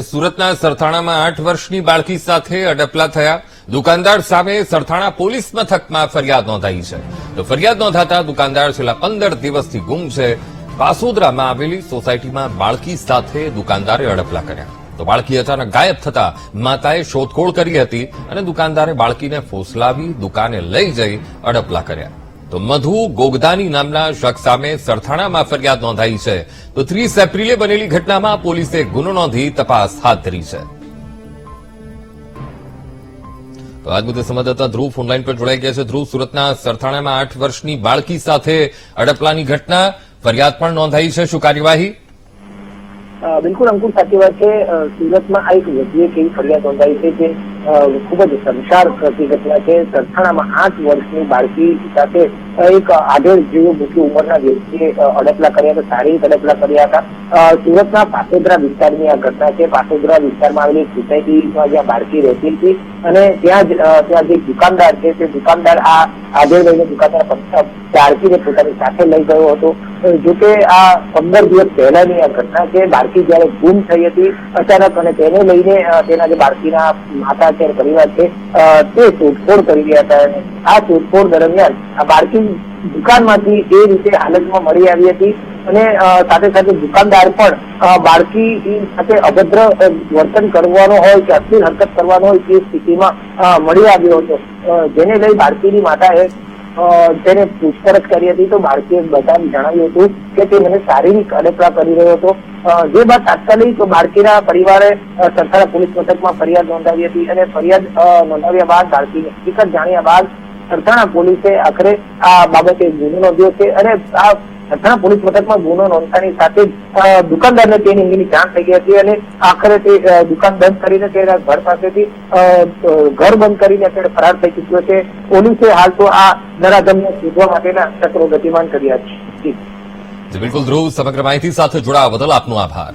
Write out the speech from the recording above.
સુરતના સરથાણામાં આઠ વર્ષની બાળકી સાથે અડપલા થયા. દુકાનદાર સામે સરથાણા પોલીસ મથકમાં ફરિયાદ નોંધાઈ છે. તો ફરિયાદ નોંધાતા દુકાનદાર છેલ્લા પંદર દિવસથી ગુમ છે. પાસોદરામાં આવેલી સોસાયટીમાં બાળકી સાથે દુકાનદારે અડપલા કર્યા. તો બાળકી અચાનક ગાયબ થતા માતાએ શોધખોળ કરી હતી અને દુકાનદારે બાળકીને ફોસલાવી દુકાને લઈ જઈ અડપલા કર્યા. તો મધુ ગોગદાની નામના શખ્સ સામે સરથાણામાં ફરિયાદ નોંધાઈ છે. તો ત્રીસ એપ્રિલે બનેલી ઘટનામાં પોલીસે ગુનો નોંધી તપાસ હાથ ધરી છે. તો આજ મુદ્દે સંવાદદાતા ધ્રુવ ફોનલાઈન પર જોડાઈ ગયા છે. ધ્રુવ, સુરતના સરથાણામાં આઠ વર્ષની બાળકી સાથે અડપલાની ઘટના. ફરિયાદ પણ નોંધાઈ છે. શું કાર્યવાહી? બિલકુલ અંકુર સાચી વાત છે. સુરતમાં આ એક વધુ એક ફરિયાદ નોંધાઈ છે જે ખૂબ જ સંસાર પ્રતિ ઘટના છે. સરથાણામાં આઠ વર્ષની બાળકી સાથે એક આઢેડ જેવું મોટી ઉંમરના વ્યક્તિએ અડપલા કર્યા હતા શારીરિક અડપલા કર્યા હતા. સુરતના પાસોદરા વિસ્તારની આ ઘટના છે. પાસોદરા વિસ્તારમાં આવેલી સોસાયટીમાં જ્યાં બાળકી રહેતી હતી અને ત્યાં જ ત્યાં જે દુકાનદાર છે, તે દુકાનદાર આ આઢેડ ભાઈને દુકાનદાર બાળકીને પોતાની સાથે લઈ ગયો હતો. જોકે આ પંદર દિવસ પહેલાની આ ઘટના છે. બાળકી જયારે ગુમ થઈ હતી અચાનક અને તેને લઈને તેના જે બાળકીના માતા અને પરિવાર છે. તે શોધખોળ કરી રહ્યા હતા અને આ શોધખોળ દરમિયાન આ બાળકી દુકાનમાંથી એ રીતે હાલતમાં મળી આવી હતી અને સાથે સાથે દુકાનદાર પણ બાળકી સાથે અભદ્ર વર્તન કરવાનો હોય કે અશ્લીલ હરકત કરવાનો હોય તે સ્થિતિમાં મળી આવ્યો હતો. જેને લઈ બાળકીની માતાએ તેને પૂછપરછ કરી હતી તો બાળકીએ બધાને જણાવ્યું હતું કે તે મને શારીરિક અડપલા કરી રહ્યો હતો. જે બાદ તાત્કાલિક બાળકીના પરિવારે અ, પોલીસ મથકમાં ફરિયાદ નોંધાવી હતી અને ફરિયાદ નોંધાવ્યા બાદ બાળકીની હકીકત જાણ્યા બાદ સરથાણા પોલીસે આખરે આ બાબતે ગુનો નોંધ્યો છે અને આ સરથાણા પોલીસ મથકમાં ગુનો નોંધતાની સાથે દુકાનદારને તેની અંગેની જાણ થઈ ગઈ હતી અને આખરે તે દુકાન બંધ કરીને તેના ઘર પાસેથી ઘર બંધ કરીને અત્યારે ફરાર થઈ ચૂક્યો છે. પોલીસે હાલ તો આ નરાધમને શોધવા માટેના ચક્રો ગતિમાન કર્યા છે. બિલકુલ ધ્રુવ, સમગ્ર માહિતી સાથે જોડાવા બદલ આપનો આભાર.